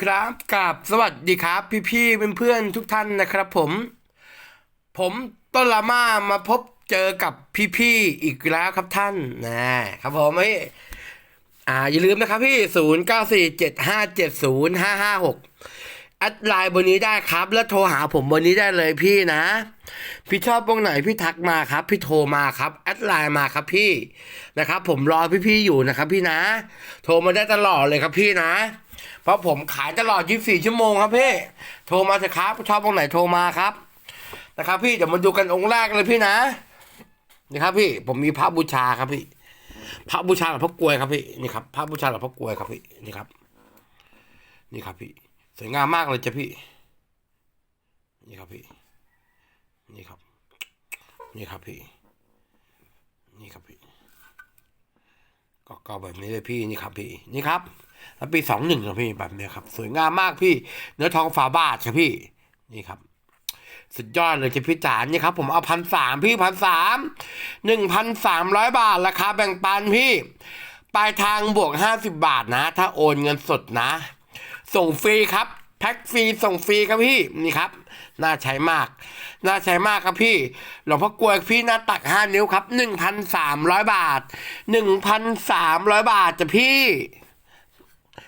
ครับกับสวัสดีครับ พี่ๆเพื่อนๆทุกท่านนะครับผม ผมต้นละมามาพบเจอกับพี่ๆอีกแล้วครับท่านนะครับผมเฮ้ยอ่าอย่าลืมนะครับพี่ศูนย์เก้าสี่เจ็ดห้าเจ็ดศูนย์ห้าห้าหกแอดไลน์บนนี้ได้ครับ แล้วโทรหาผมบนนี้ได้เลยพี่นะ พี่ชอบตรงไหนพี่ทักมาครับ พี่โทรมาครับแอดไลน์มาครับพี่นะครับ ผมรอพี่ๆอยู่นะครับ พี่นะ โทรมาได้ตลอดเลยครับพี่นะ เพราะผมขายตลอด 24 ชั่วโมงครับพี่ โทรมาเถอะครับ ชอบตรงไหนโทรมาครับ นะครับพี่ เดี๋ยวมาดูกันองค์แรกเลยพี่นะ นี่ครับพี่ ผมมีพระบูชาครับพี่ พระบูชาหลวงพ่อกลวยครับพี่ นี่ครับ พระบูชาหลวงพ่อกลวยครับพี่ นี่ครับ นี่ครับพี่ สวยงามมากเลยจ้ะพี่ นี่ครับพี่ นี่ครับ นี่ครับพี่ นี่ครับพี่ก็ก็แบบนี้เลยพี่ นี่ครับพี่ นี่ครับ แล้วปีสองหนึ่งครับพี่แบบเนี้ยครับ สวยงามมากพี่ เนื้อทองฝาบาทครับพี่ นี่ครับ สุดยอดเลยจ้ะพี่จ๋านี่ครับ ผมเอาพันสามพี่พันสามหนึ่งพันสามร้อยบาทราคาแบ่งปันพี่ ปลายทางบวกห้าสิบบาทนะ ถ้าโอนเงินสดนะ ส่งฟรีครับแพ็คฟรีส่งฟรีครับพี่นี่ครับ น่าใช้มาก น่าใช้มากครับพี่หลวงพ่อกลวยพี่หน้าตักห้านิ้วครับหนึ่งพันสามร้อยบาทหนึ่งพันสามร้อยบาทจ้ะพี่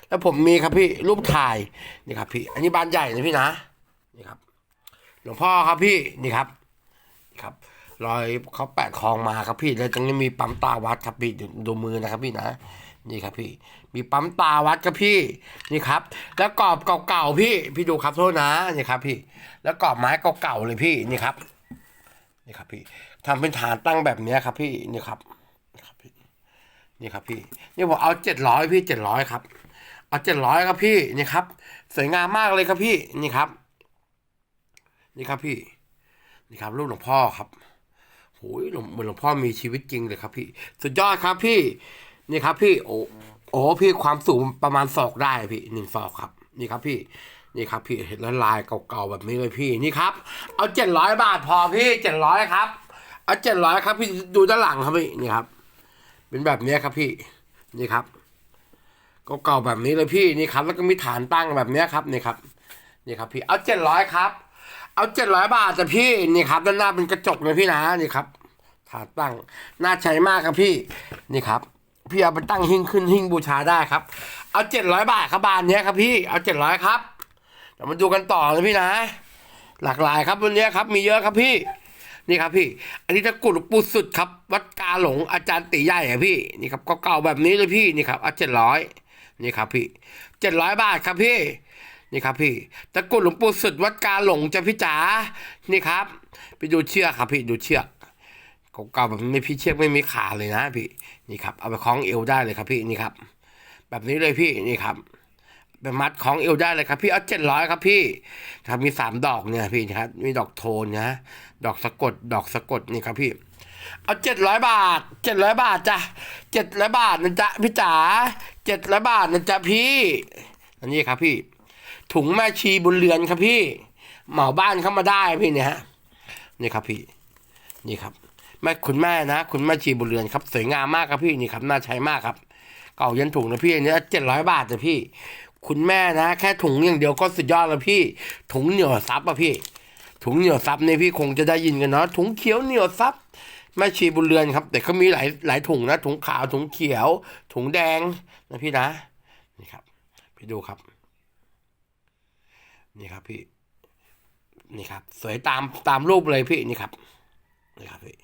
แล้วผมมีครับพี่รูปถ่ายนี่ครับพี่ อันนี้บานใหญ่นะพี่นะนี่ครับ หลวงพ่อครับพี่นี่ครับนี่ครับรอยเขาแปะคลองมาครับพี่ แล้วตรงนี้มีปั๊มตาวัดครับพี่ดูมือนะครับพี่นะ นี่ครับพี่ มีปั๊มตาวัดครับพี่ นี่ครับ แล้วกรอบเก่าๆพี่ พี่ดูครับโทษนะนี่ครับพี่ แล้วกรอบไม้เก่าๆเลยพี่นี่ครับ นี่ครับพี่ทำเป็นฐานตั้งแบบนี้ครับพี่นี่ครับนี่ครับพี่นี่ครับพี่นี่ผมเอาเจ็ดร้อยพี่เจ็ดร้อยครับ เอาเจ็ดร้อยครับพี่นี่ครับ สวยงามมากเลยครับพี่นี่ครับ นี่ครับพี่ นี่ครับรูปหลวงพ่อครับโอ้ยหลวงเหมือนหลวงพ่อมีชีวิตจริงเลยครับพี่ สุดยอดครับพี่ นี่ครับพี่โอ้โอ้พี่ความสูงประมาณศอกได้พี่หนึ่งศอกครับ นี่ครับพี่ นี่ครับพี่เห็นแล้วลายเก่าๆแบบนี้เลยพี่นี่ครับ เอาเจ็ดร้อยบาทพอพี่เจ็ดร้อยครับ เอาเจ็ดร้อยครับพี่ดูด้านหลังครับพี่นี่ครับ เป็นแบบนี้ครับพี่นี่ครับ เก่าๆแบบนี้เลยพี่นี่ครับ แล้วก็มีฐานตั้งแบบนี้ครับนี่ครับนี่ครับพี่เอาเจ็ดร้อยครับ เอาเจ็ดร้อยบาทจ้ะพี่นี่ครับด้านหน้าเป็นกระจกเลยพี่นะนี่ครับ ฐานตั้งน่าใช้มากครับพี่นี่ครับ พี่เอาไปตั้งหิ้งขึ้นหิ้งบูชาได้ครับ เอาเจ็ดร้อยบาทครับบานเนี้ยครับพี่เอาเจ็ดร้อยครับเดี๋ยวมาดูกันต่อเลยพี่นะ หลากหลายครับวันนี้ครับ มีเยอะครับพี่นี่ครับพี่ อันนี้ตะกรุดปูสุดครับ วัดกาหลงอาจารย์ตีใหญ่อะพี่ นี่ครับเก่าๆแบบนี้เลยพี่ นี่ครับเอาเจ็ดร้อย นี่ครับพี่เจ็ดร้อยบาทครับพี่ นี่ครับพี่ตะกุดหลวงปู่สุดวัดกาหลงจ้ะพี่จ๋านี่ครับไปดูเชือกครับพี่ดูเชือกเก่าๆแบบนี้พี่เชือกไม่มีขาเลยนะพี่นี่ครับเอาไปคล้องเอวได้เลยครับพี่นี่ครับ แบบนี้เลยพี่นี่ครับไปมัดคล้องเอวได้เลยครับพี่เอาเจ็ดร้อยครับพี่ครับมีสามดอกเนี่ยพี่นะครับมีดอกโทนนะดอกสะกดดอกสะกดนี่ครับพี่ เอาเจ็ดร้อยบาทเจ็ดร้อยบาทจ้ะเจ็ดร้อยบาทนะจ๊ะพี่จ๋า เจ็ดร้อยบาทนะจ๊ะพี่ อันนี้ครับพี่ ถุงแม่ชีบุญเรือนครับพี่ เหมาบ้านเข้ามาได้พี่เนี่ยฮะ นี่ครับพี่ นี่ครับ แม่คุณแม่นะ คุณแม่ชีบุญเรือนครับ สวยงามมากครับพี่ นี่ครับ น่าใช้มากครับ เก่ายันถุงนะพี่อันนี้เจ็ดร้อยบาทจะพี่ คุณแม่นะ แค่ถุงอย่างเดียวก็สุดยอดแล้วพี่ ถุงเหนียวซับอะพี่ ถุงเหนียวซับเนี่ยพี่คงจะได้ยินกันเนาะ ถุงเขียวเหนียวซับ แม่ชีบุญเรือนครับ แต่เขามีหลายหลายถุงนะ ถุงขาวถุงเขียว ถุงแดงนะพี่นะ นี่ครับพี่ดูครับ นี่ครับพี่ นี่ครับ สวยตามตามรูปเลยพี่นี่ครับนี่ครับพี่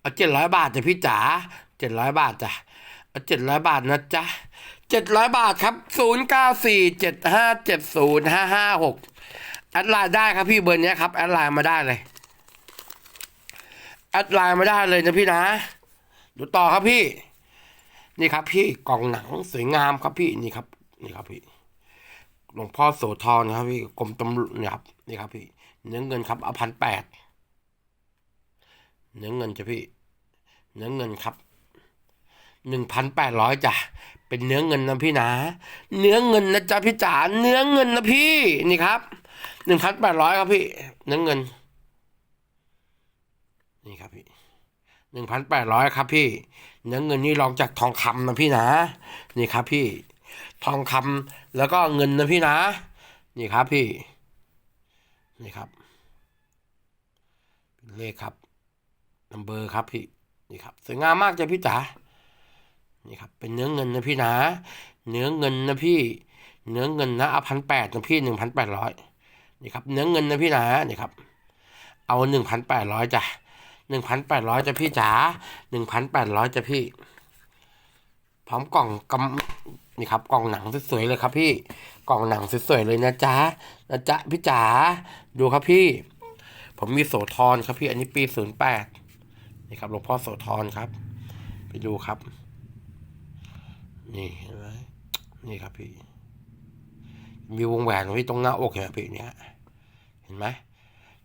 เอาเจ็ดร้อยบาทจ้ะพี่จ๋าเจ็ดร้อยบาทจ้ะเอาเจ็ดร้อยบาทนะจ๊ะเจ็ดร้อยบาทครับศูนย์เก้าสี่เจ็ดห้าเจ็ดศูนย์ห้าห้าหกแอดไลน์ได้ครับพี่เบอร์นี้ครับแอดไลน์มาได้เลย อดไลน์มาได้เลยนะพี่นะ ดูต่อครับพี่ นี่ครับพี่กล่องหนังสวยงามครับพี่นี่ครับ นี่ครับพี่หลวงพ่อโสธรครับพี่กรมตำรวจนี่ครับนี่ครับพี่เนื้อเงินครับเอาพันแปดเนื้อเงินจ้ะพี่ เนื้อเงินครับหนึ่งพันแปดร้อยจ้ะเป็นเนื้อเงินนะพี่นะเนื้อเงินนะจ๊ะพี่จ๋าเนื้อเงินนะพี่นี่ครับหนึ่งพันแปดร้อยครับพี่ เนื้อเงิน นี่ครับพี่หนึ่งพันแปดร้อยครับพี่เนื้อเงินนี่รองจากทองคำนะพี่นะ นี่ครับพี่ ทองคำแล้วก็เงินนะพี่นะ นี่ครับพี่ นี่ครับเป็นเลขครับนัมเบอร์ครับพี่ นี่ครับสวยงามมากจ้ะพี่จ๋า นี่ครับ เป็นเนื้อเงินนะพี่นะ เนื้อเงินนะพี่ เนื้อเงินนะเอาพันแปดนะพี่หนึ่งพันแปดร้อยนี่ครับ เนื้อเงินนะพี่นะ นี่ครับ เอาหนึ่งพันแปดร้อยจ้ะ หนึ่งพันแปดร้อยจ้ะพี่จ๋าหนึ่งพันแปดร้อยจ้ะพี่ พร้อมกล่องกำนี่ครับ กล่องหนังสวยๆเลยครับพี่ กล่องหนังสวยๆเลยนะจ๊ะนะจ๊ะพี่จ๋าดูครับพี่ ผมมีโสธรครับพี่ อันนี้ปีศูนย์แปดนี่ครับหลวงพ่อโสธรครับ ไปดูครับ นี่เห็นไหมนี่ครับพี่ มีวงแหวนไว้ตรงหน้าอกเนี่ยพี่เนี่ยเห็นไหม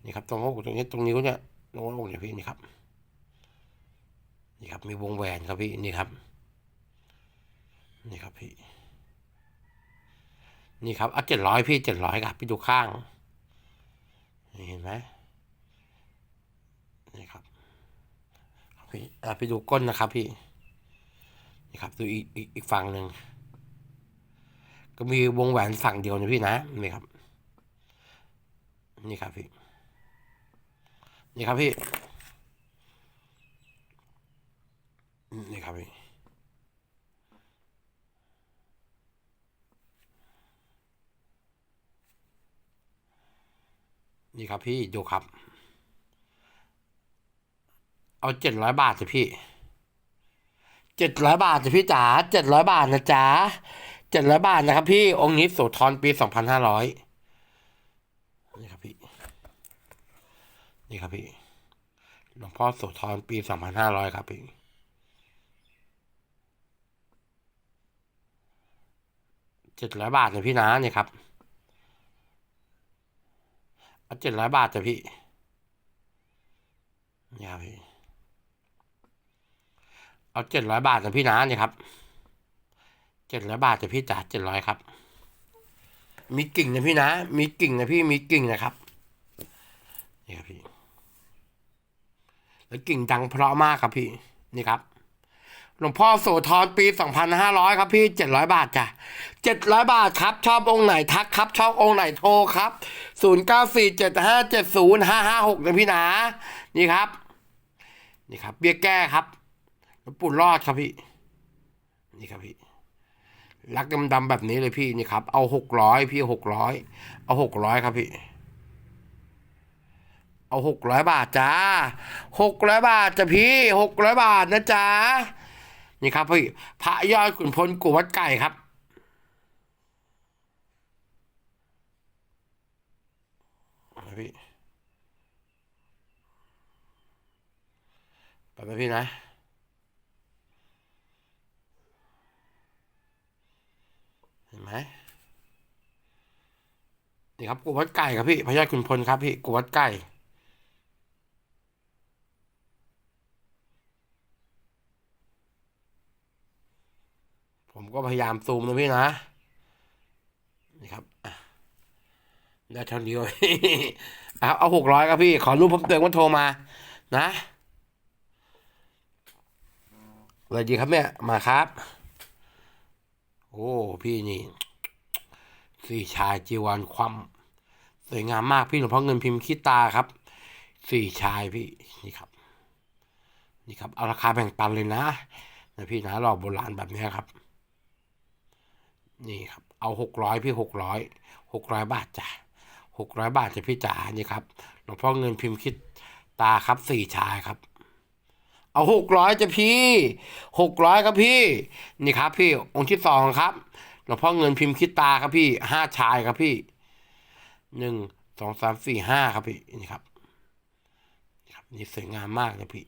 นี่ครับตรงหน้าอกตรงนี้ตรงนิ้วเนี่ย ตรงหน้าอกเนี่ยพี่นี่ครับ นี่ครับมีวงแหวนครับพี่นี่ครับ นี่ครับพี่ นี่ครับเอาเจ็ดร้อยพี่เจ็ดร้อยครับพี่ดูข้างนี่เห็นไหมนี่ครับครับพี่อะพี่ดูก้นนะครับพี่นี่ครับดูอีกอีกอีกฝั่งหนึ่งก็มีวงแหวนฝั่งเดียวนะพี่นะนี่ครับ นี่ครับพี่ นี่ครับพี่นี่ครับพี่นี่ครับพี่ดูครับ เอาเจ็ดร้อยบาทจ้ะพี่เจ็ดร้อยบาทจ้ะพี่จ๋าเจ็ดร้อยบาทนะจ๊ะเจ็ดร้อยบาทนะครับพี่องค์นี้โสธรปีสองพันห้าร้อยนี่ครับพี่ นี่ครับพี่ หลวงพ่อโสธรปีสองพันห้าร้อยครับพี่ เจ็ดร้อยบาทนะพี่นะเนี่ยครับ เอาเจ็ดร้อยบาทจ้ะพี่ นี่ครับพี่ เอาเจ็ดร้อยบาทนะพี่นะเนี่ยครับเจ็ดร้อยบาทจ้ะพี่จ๋าเจ็ดร้อยครับ มีกิ่งนะพี่นะ มีกิ่งนะพี่ มีกิ่งนะครับ นี่ครับพี่ แล้วกิ่งดังเพราะมากครับพี่นี่ครับ หลวงพ่อโสธรปีสองพันห้าร้อยครับพี่เจ็ดร้อยบาทจ้ะเจ็ดร้อยบาทครับ ชอบองค์ไหนทักครับ ชอบองค์ไหนโทรครับศูนย์เก้าสี่เจ็ดห้าเจ็ดศูนย์ห้าห้าหกนะพี่นะ นี่ครับ นี่ครับ เบี้ยแก้ครับหลวงปู่รอดครับพี่ นี่ครับพี่รักดำๆแบบนี้เลยพี่นี่ครับ เอาหกร้อยพี่หกร้อยเอาหกร้อยครับพี่ เอาหกร้อยบาทจ้าหกร้อยบาทจ้ะพี่หกร้อยบาทนะจ๊ะนี่ครับพี่พระยอดขุนพลกูวัดไก่ครับพี่ไปไหมพี่นะเห็นไหมนี่ครับกูวัดไก่ครับพี่พระยอดขุนพลครับพี่กูวัดไก่ ก็พยายามซูมนะพี่นะนี่ครับได้เท่านี้เอาเอาหกร้อยครับพี่ ขอรูปผมเตือนว่าโทรมา นะอะไรดีครับเนี่ย มาครับ โอ้ พี่นี่สี่ชายจีวรความสวยงามมากพี่หลวงพ่อเงินพิมพ์คิดตาครับ สี่ชายพี่นี่ครับ นี่ครับ เอาราคาแบ่งปันเลยนะนะพี่นะหล่อโบราณแบบนี้ครับ นี่ครับเอาหกร้อยพี่หกร้อยหกร้อยบาทจ้ะหกร้อยบาทจะพี่จ๋านี่ครับหลวงพ่อเงินพิมพ์คิดตาครับสี่ชายครับ เอาหกร้อยจะพี่หกร้อยครับพี่ นี่ครับ พี่องค์ที่สองครับหลวงพ่อเงินพิมพ์คิดตาครับพี่ห้าชายครับพี่หนึ่งสองสามสี่ห้าครับพี่นี่ครับนี่ครับนี่สวยงามมากเลยพี่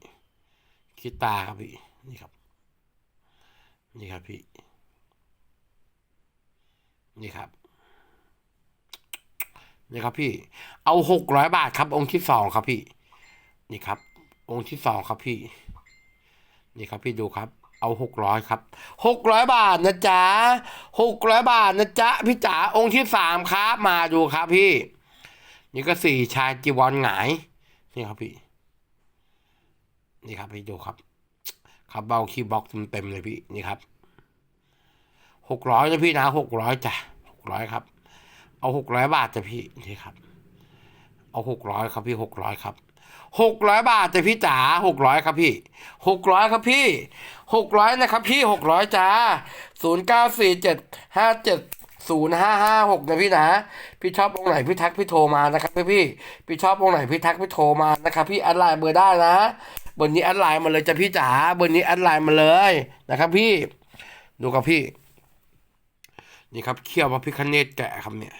คิดตาครับพี่นี่ครับ นี่ครับพี่ นี่ครับนี่ครับพี่ เอาหกร้อยบาทครับ องค์ที่สองครับพี่ นี่ครับ องค์ที่สองครับพี่ นี่ครับพี่ดูครับ เอาหกร้อยครับหกร้อยบาทนะจ๊ะหกร้อยบาทนะจ๊ะพี่จ๋าองค์ที่สามครับมาดูครับพี่ นี่ก็สี่ชายจีวรหงาย นี่ครับพี่ นี่ครับพี่ดูครับครับเบาคีย์บ็อกเต็มๆเลยพี่ นี่ครับ หกร้อยนะพี่นะหกร้อยจ้ะหกร้อยครับ เอาหกร้อยบาทจ้ะพี่นี่ครับ เอาหกร้อยครับพี่หกร้อยครับหกร้อยบาทจ้ะพี่จ๋าหกร้อยครับพี่หกร้อยครับพี่หกร้อยนะครับพี่หกร้อยจ้าศูนย์เก้าสี่เจ็ดห้าเจ็ดศูนย์ห้าห้าหกนะพี่นะพี่ชอบองไหนพี่ทักพี่โทรมานะครับพี่พี่พี่ชอบองไหนพี่ทักพี่โทรมานะครับพี่แอดไลน์เบอร์ได้นะเบอร์นี้แอดไลน์มาเลยจ้ะพี่จ๋าเบอร์นี้แอดไลน์มาเลยนะครับ พี่ดูกับพี่ นี่ครับเขี้ยวพระพิคเนตแกะครับเนี่ย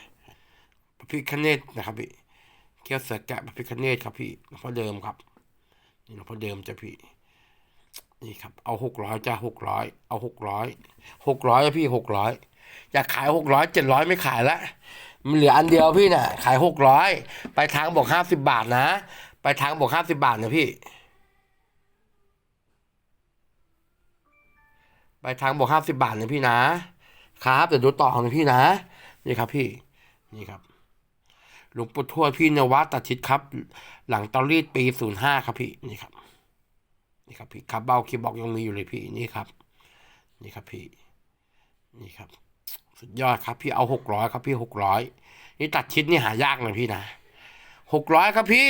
พระพิคเนตนะครับพี่เขี้ยวเสือแกะพระพิคเนตครับพี่หลวงพ่อเดิมครับ นี่หลวงพ่อเดิมจ้ะพี่ นี่ครับ เอาหกร้อยจ้ะหกร้อยเอาหกร้อยหกร้อยพี่หกร้อยอยากขายหกร้อยเจ็ดร้อยไม่ขายละมันเหลืออันเดียวพี่น่ะ ขายหกร้อยไปทางบอกห้าสิบบาทนะ ไปทางบอกห้าสิบบาทนะพี่ ไปทางบอกห้าสิบบาทนะพี่นะ ครับเดี๋ยวดูต่อนะพี่นะ นี่ครับพี่นี่ครับหลวงปู่ทวดพี่นวัดตัดชิดครับ หลังเตารีดปีศูนย์ห้าครับพี่นี่ครับ นี่ครับพี่ครับเบ้าคีบอกยังมีอยู่เลยพี่นี่ครับ นี่ครับพี่ นี่ครับ สุดยอดครับพี่เอาหกร้อยครับพี่หกร้อยนี่ตัดชิดนี่หายากนะพี่นะหกร้อยครับพี่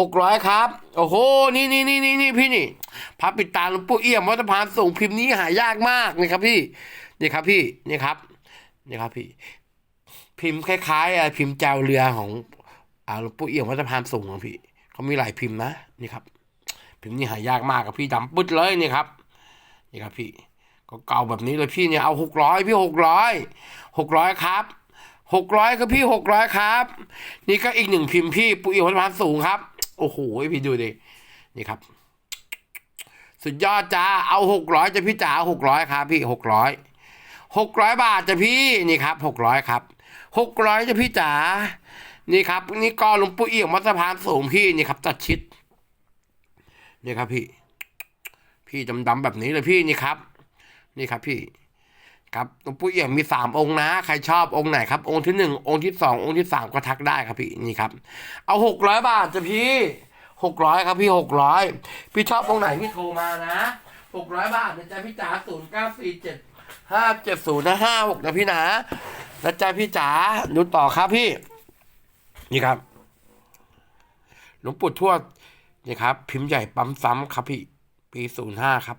หกร้อยครับ โอ้โห นี่นี่นี่นี่นี่พี่นี่พระปิดตาหลวงปู่เอี่ยมวัดสะพานส่งพิมพ์นี้หายากมากนี่ครับพี่ นี่ครับพี่นี่ครับนี่ครับพี่ พิมพ์คล้ายๆพิมพ์แจวเรือของอ่าหลวงปู่เอี่ยมวัดสะพานสูงของพี่เขามีหลายพิมพ์นะนี่ครับ พิมพ์นี่หายากมากครับพี่ดำปึ๊ดเลยนี่ครับ นี่ครับพี่ก็เก่าแบบนี้เลยพี่เนี่ยเอาหกร้อยพี่หกร้อยหกร้อยครับหกร้อยครับพี่หกร้อยครับ นี่ก็อีกหนึ่งพิมพ์พี่ปู่เอี่ยมวัดสะพานสูงครับ โอ้โหพี่ดูดินี่ครับ สุดยอดจ้าเอาหกร้อยจะพี่จ๋าหกร้อยครับ พี่หกร้อย หกร้อยบาทจะพี่นี่ครับหกร้อยครับหกร้อยจะพี่จ๋านี่ครับ นี่ก็หลวงปู่เอี่ยมวัดสะพานสูงพี่นี่ครับตัดชิดนี่ครับพี่ พี่ดำๆแบบนี้เลยพี่นี่ครับ นี่ครับพี่ ครับหลวงปู่เอี่ยมมีสามองค์นะ ใครชอบองค์ไหนครับ องค์ที่หนึ่งองค์ที่สององค์ที่สามก็ทักได้ครับพี่นี่ครับ เอาหกร้อยบาทจะพี่หกร้อยครับพี่หกร้อยพี่ชอบองค์ไหนพี่โทรมานะหกร้อยบาทนะจ๊ะพี่จ๋าศูนย์เก้าสี่เจ็ด ห้าเจ็ดศูนย์นะห้าหกนะพี่นะนะจ๊ะพี่จ๋าดูต่อครับพี่ นี่ครับ หลวงปู่ทวดนี่ครับ พิมพ์ใหญ่ปั๊มซ้ำครับพี่ ปีศูนย์ห้าครับ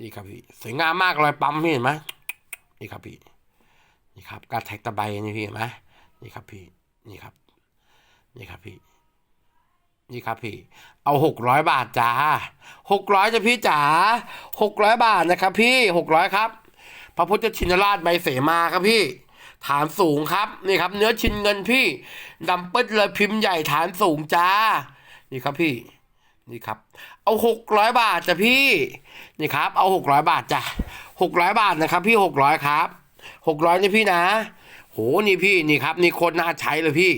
นี่ครับพี่สวยงามมากรอยปั๊มพี่เห็นไหมนี่ครับพี่ นี่ครับ การแท็กตะไบนี่พี่เห็นไหมนี่ครับพี่ นี่ครับ นี่ครับพี่ นี่ครับพี่ เอาหกร้อยบาทจ้าหกร้อยจะพี่จ๋าหกร้อยบาทนะครับ พี่หกร้อยครับ พระพุทธชินราชใบเสมาครับพี่ ฐานสูงครับนี่ครับ เนื้อชิ้นเงินพี่ดำปึ๊ดเลยพิมพ์ใหญ่ฐานสูงจ้า นี่ครับพี่ นี่ครับ เอาหกร้อยบาทจ้ะพี่ นี่ครับ เอาหกร้อยบาทจ้ะหกร้อยบาทนะครับ พี่หกร้อยครับหกร้อยนี่พี่นะโหนี่พี่นี่ครับ นี่โคนน่าใช้เลยพี่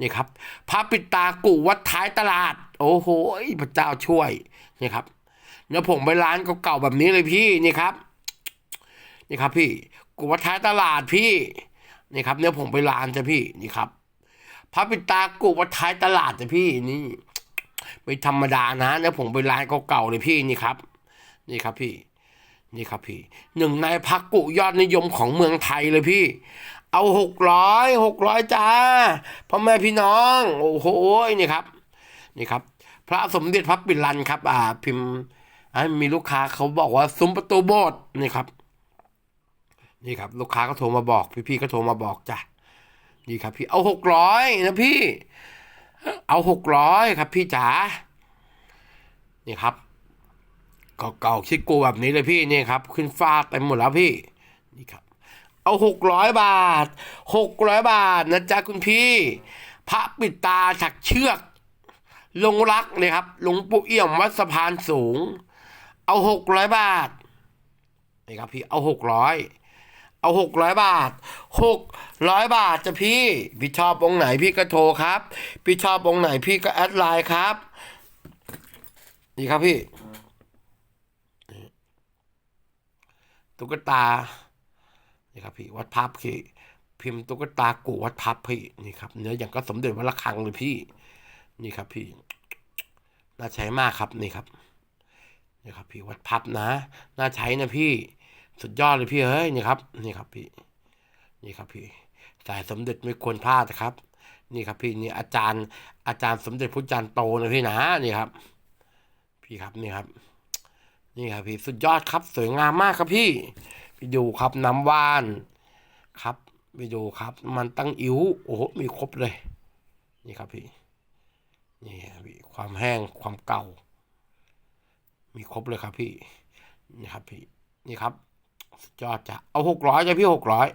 นี่ครับพระปิดตากูวัดท้ายตลาด โอ้โหพระเจ้าช่วยนี่ครับเนื้อผงใบร้านเก่าๆแบบนี้เลยพี่นี่ครับนี่ครับ พี่กูวัดท้ายตลาดพี่นี่ครับเนื้อผงใบร้านจ้ะพี่นี่ครับพระปิดตากูวัดท้ายตลาดจ้ะพี่นี่ไม่ธรรมดานะเนื้อผงใบร้านเก่าๆเลยพี่นี่ครับ นี่ครับพี่นี่ครับพี่หนึ่งในพักกุยอดนิยมของเมืองไทยเลยพี่ เอาหกร้อยหกร้อยจ้าพ่อแม่พี่น้อง โอ้โหนี่ครับ นี่ครับ พระสมเด็จพระปิลันครับ อ่า พิมพ์มีลูกค้าเขาบอกว่าซุ้มประตูโบสถ์นี่ครับ นี่ครับ ลูกค้าก็โทรมาบอก พี่ๆก็โทรมาบอกจ้ะนี่ครับ พี่เอาหกร้อยนะพี่ เอาหกร้อยครับ พี่จ๋านี่ครับเก่าๆคิดกูแบบนี้เลยพี่นี่ครับ ขึ้นฟ้าดไปหมดแล้วพี่ นี่ครับ เอาหกร้อยบาทหกร้อยบาทนะจ๊ะคุณพี่ พระปิดตาฉักเชือกลงรักเลยครับหลวงปู่เอี่ยมวัดสะพานสูง เอาหกร้อยบาทนี่ครับพี่เอาหกร้อยเอาหกร้อยบาทหกร้อยบาทจะพี่พี่ชอบองค์ไหนพี่ก็โทรครับ พี่ชอบองค์ไหนพี่ก็แอดไลน์ครับนี่ครับพี่ตุ๊กตา นี่ครับพี่วัดพับพี่พิมพ์ตุ๊กตากูวัดพับพี่นี่ครับเนื้ออย่างก็สมเด็จวัดระฆังเลยพี่ นี่ครับพี่น่าใช้มากครับนี่ครับนี่ครับ พี่วัดพับนะ น่าใช้นะพี่ สุดยอดเลยพี่เฮ้ยนี่ครับ นี่ครับพี่ นี่ครับพี่สายสมเด็จไม่ควรพลาดนะครับ นี่ครับพี่นี่อาจารย์ อาจารย์สมเด็จพุทธจารย์โตนะพี่นะนี่ครับ พี่ครับนี่ครับ นี่ครับพี่สุดยอดครับสวยงามมากครับพี่ ไปดูครับน้ำว่านครับไปดูครับ มันตั้งอิ๋วโอ้โหมีครบเลย นี่ครับพี่นี่พี่ความแห้งความเก่า มีครบเลยครับพี่นี่ครับพี่นี่ครับสุดยอดจ้ะเอาหกร้อยจ้ะพี่หกร้อย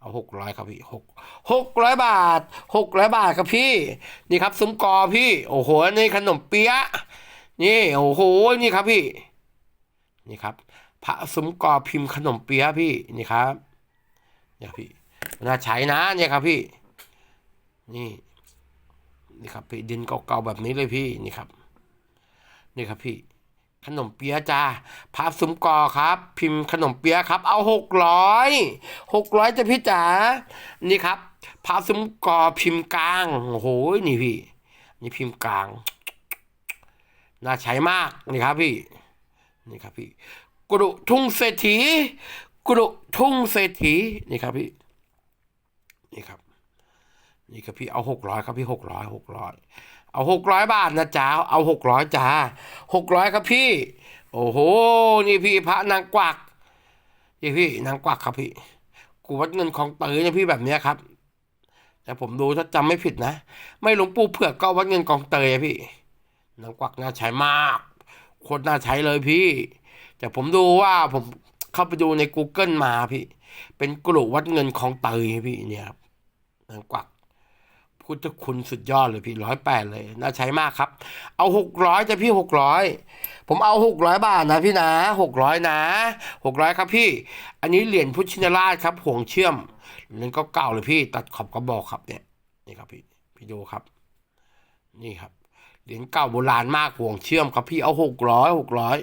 เอาหกร้อยครับพี่หกหกร้อยบาทหกร้อยบาทครับพี่ นี่ครับซุ้มกอพี่ โอ้โหนี่ขนมเปี๊ยะนี่โอ้โหนี่ครับพี่ นี่ครับ พระซุ้มกอพิมพ์ขนมเปี๊ยะพี่นี่ครับเนี่ยพี่น่าใช้นะเนี่ยครับพี่ นี่นี่ครับพี่ดินเก่าๆแบบนี้เลยพี่นี่ครับ นี่ครับพี่ ขนมเปี๊ยะจ้าพระซุ้มกอครับ พิมพ์ขนมเปี๊ยะครับ เอาหกร้อยหกร้อยจ้ะพี่จ๋านี่ครับพระซุ้มกอพิมพ์กลางโอ้โหนี่พี่ นี่พิมพ์กลางน่าใช้มากนี่ครับพี่ นี่ครับพี่ กรุทุ่งเศรษฐีกรุทุ่งเศรษฐีนี่ครับพี่นี่ครับ นี่ครับพี่เอาหกร้อยครับพี่หกร้อยหกร้อยเอาหกร้อยบาทนะจ๊ะเอาหกร้อยจ้าหกร้อยครับพี่ โอ้โหนี่พี่พระนางกวักนี่พี่นางกวักครับพี่กูวัดเงินของเตยเนี่ยพี่แบบเนี้ยครับ แต่ผมดูถ้าจำไม่ผิดนะ ไม่หลวงปู่เผือกก็วัดเงินกองเตยอะพี่นางกวักน่าใช้มากโคตรน่าใช้เลยพี่ แต่ผมดูว่าผมเข้าไปดูใน Google มาพี่ เป็นกลุ่วัดเงินของเตยพี่เนี่ยครับนางกวักพุทธคุณสุดยอดเลยพี่ร้อยแปดเลย น่าใช้มากครับ เอาหกร้อยจะพี่หกร้อยผมเอาหกร้อยบาทนะพี่นะหกร้อยนะหกร้อยครับพี่ อันนี้เหรียญพุทธชินราชครับ ห่วงเชื่อมเหรียญก็เก่าเลยพี่ ตัดขอบกระบอกครับเนี่ยนี่ครับพี่พี่ดูครับ นี่ครับ เหรียญเก่าโบราณมากห่วงเชื่อมครับพี่เอาหกร้อยหกร้อย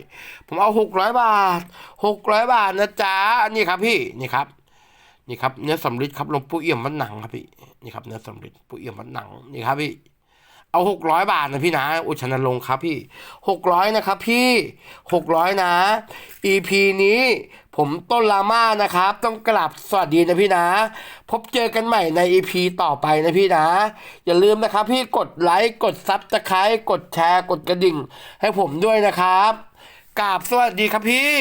ผมเอาหกร้อยบาทหกร้อยบาทนะจ๊ะนี่ครับพี่นี่ครับ นี่ครับเนื้อสำริดครับหลวงปู่เอี่ยมวัดหนังครับพี่นี่ครับเนื้อสำริดปู่เอี่ยมวัดหนังนี่ครับพี่เอาหกร้อยบาทนะพี่นะอุชนลงครับพี่หกร้อยนะครับพี่หกร้อยนะ EP นี้ ผมต้นลาม่านะครับ ต้องกลับสวัสดีนะพี่นะ พบเจอกันใหม่ใน EP ต่อไปนะพี่นะ อย่าลืมนะครับ พี่กดไลค์กดซับสไครต์กดแชร์กดกระดิ่ง ให้ผมด้วยนะครับกราบสวัสดีครับพี่